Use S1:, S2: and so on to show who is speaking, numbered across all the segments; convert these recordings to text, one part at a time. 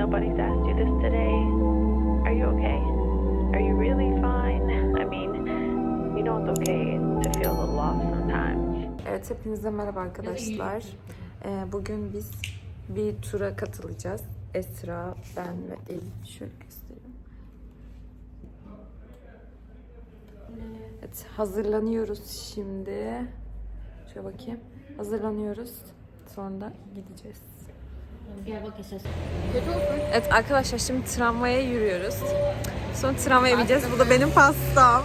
S1: nobody's asked you this today. Are you okay? Are you really fine? I mean, you know it's okay to feel a little off sometimes.
S2: Evet hepinize merhaba arkadaşlar. Ee, bugün biz bir tura katılacağız. Esra, ben ve Elif. Şöyle göstereyim. Evet hazırlanıyoruz şimdi. Şöyle bakayım. Hazırlanıyoruz. Sonra gideceğiz. Evet arkadaşlar şimdi tramvaya yürüyoruz. Sonra tramvaya bineceğiz. Bu da benim pastam.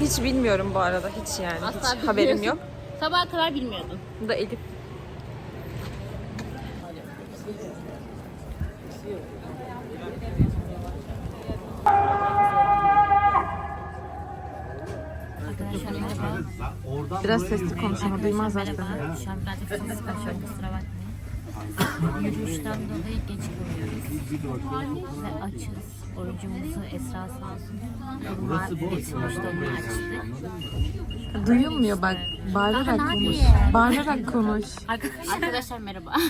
S2: Hiç bilmiyorum bu arada. Hiç yani.
S3: Asla
S2: Hiç haberim yok.
S3: Sabaha kadar bilmiyordum.
S2: Bu da Elif. Biraz sesli konuş ama duymazlar seni.
S3: Şu an birazcık sessiz kaçıyorum kusura bakmayın. Yürüyüşten dolayı geç kalıyoruz. Ve açız. Oyuncumuzu Esra sağ olsun. Bunlar sonuçta onu açtı.
S2: Duyulmuyor bak. Bağırarak konuş. Bağırarak konuş.
S3: Arkadaşlar merhaba.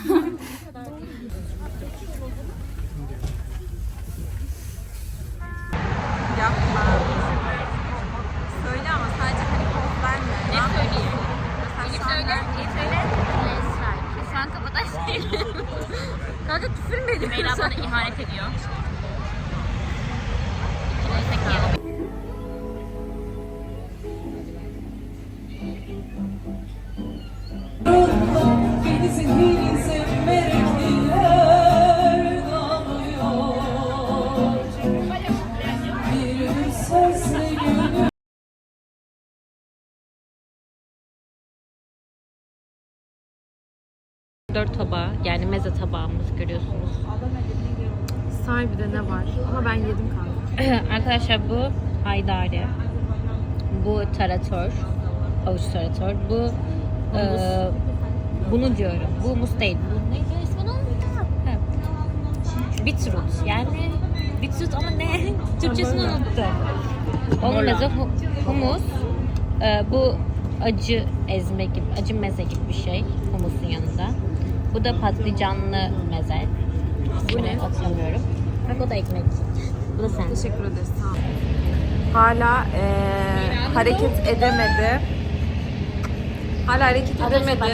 S3: Dört tabağı yani meze tabağımız görüyorsunuz.
S2: Sahibi de ne var? Ama ben yedim kanka.
S3: Arkadaşlar bu haydari. Bu tarator. Havuç tarator. Bu eee bunu diyorum. Bu mus değil. Bu neydi unuttum. Ha. Beetroot. Yani beetroot ama ne? Türkçesini unuttum. Onun meze hu- humus. Eee, bu acı ezme gibi, acı meze gibi bir şey humusun yanında. Bu da patlıcanlı meze. İsmini hatırlamıyorum. Bak o da ekmek. Bu da sen.
S2: Teşekkür ederiz. Sağ. Hala eee, hareket edemedi. Hala hareket edemedi.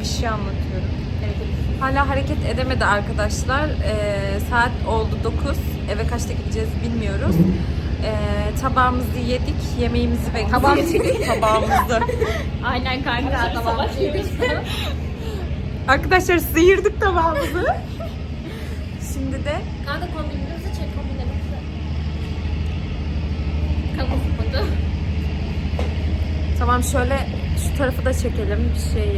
S2: Bir şey anlatıyorum. Hala hareket edemedi arkadaşlar. Eee, saat oldu 9. Eve kaçta gideceğiz bilmiyoruz. Eee, tabağımızı yedik. Yemeğimizi bekliyoruz.
S3: Tabağımızı
S2: Tabağımızı.
S3: Aynen kanka. Tamam.
S2: Arkadaşlar sıyırdık tabağımızı. Şimdi de
S3: Kanka kombinimizi çek kombinimizi. Kamu spotu.
S2: tamam şöyle şu tarafı da çekelim bir şey.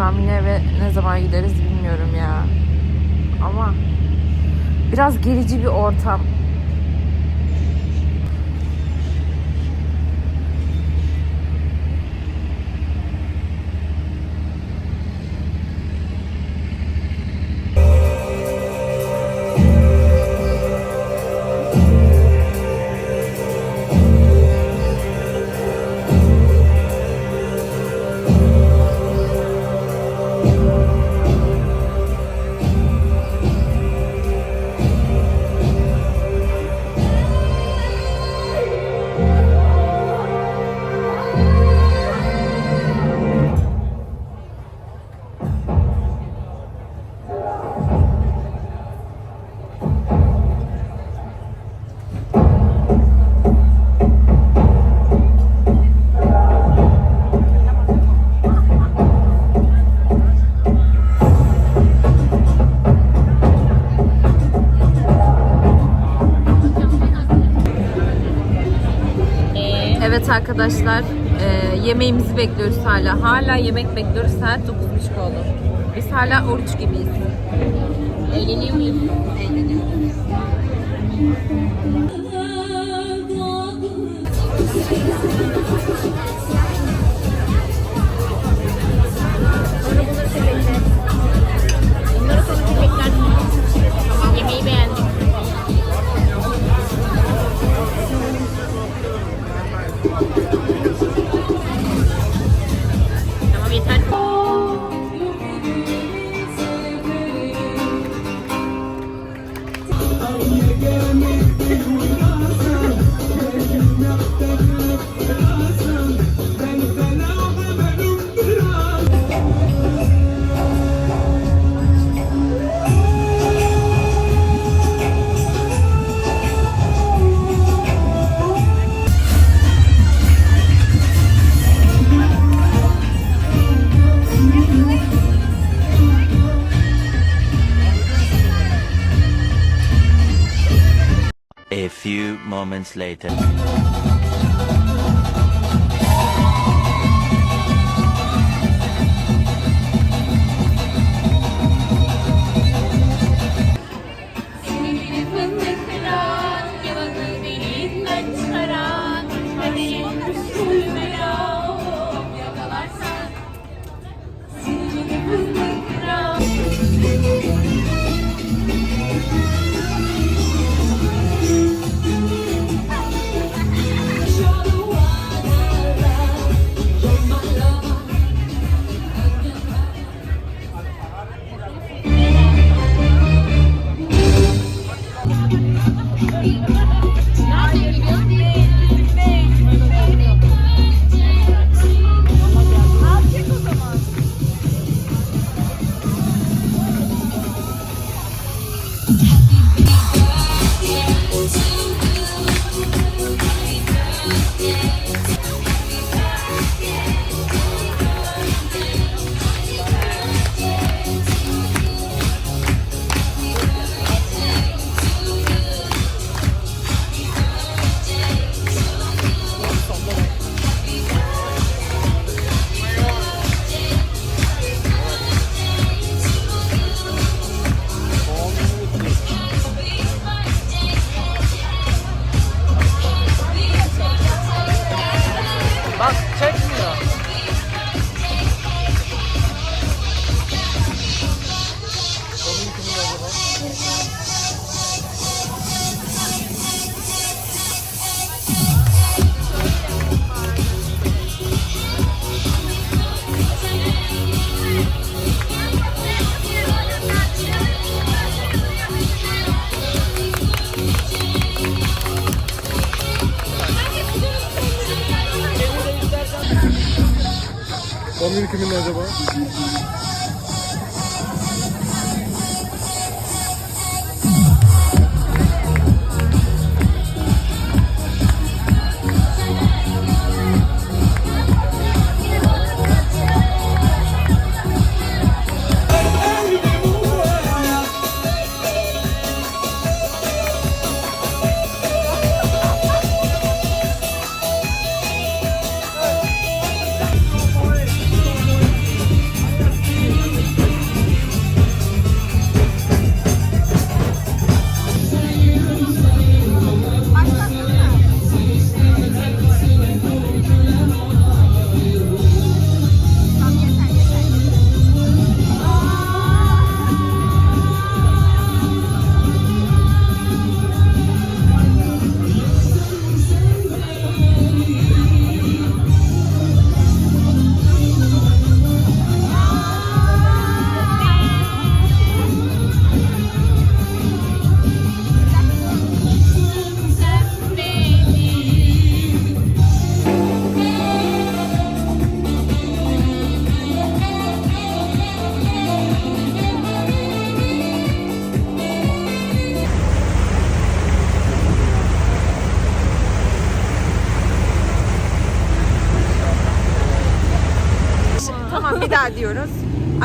S2: Tahmin eve ne zaman gideriz bilmiyorum ya. Ama biraz gerici bir ortam. Arkadaşlar e, yemeğimizi bekliyoruz hala. Hala yemek bekliyoruz. Saat 9.30 oldu. Biz hala oruç gibiyiz.
S3: eğleniyor muyum? Bunları sonra köpekler Yemeği beğendik. passar. Moments later.
S4: Doğum kimin acaba?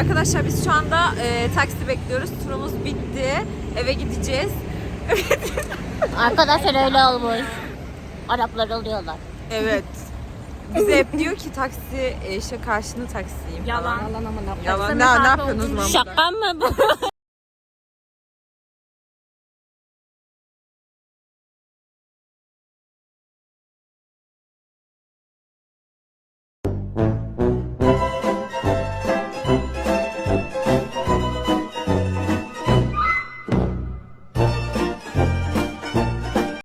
S2: Arkadaşlar biz şu anda e, taksi bekliyoruz. Turumuz bitti. Eve gideceğiz.
S5: Arkadaşlar öyle olmuş. Araplar oluyorlar.
S2: Evet. Bize hep diyor ki taksi e, işte karşını taksiyim. Yalan. Yalan ama ne Yalan. Ne, ne yapıyorsunuz burada?
S5: Şaka mı bu?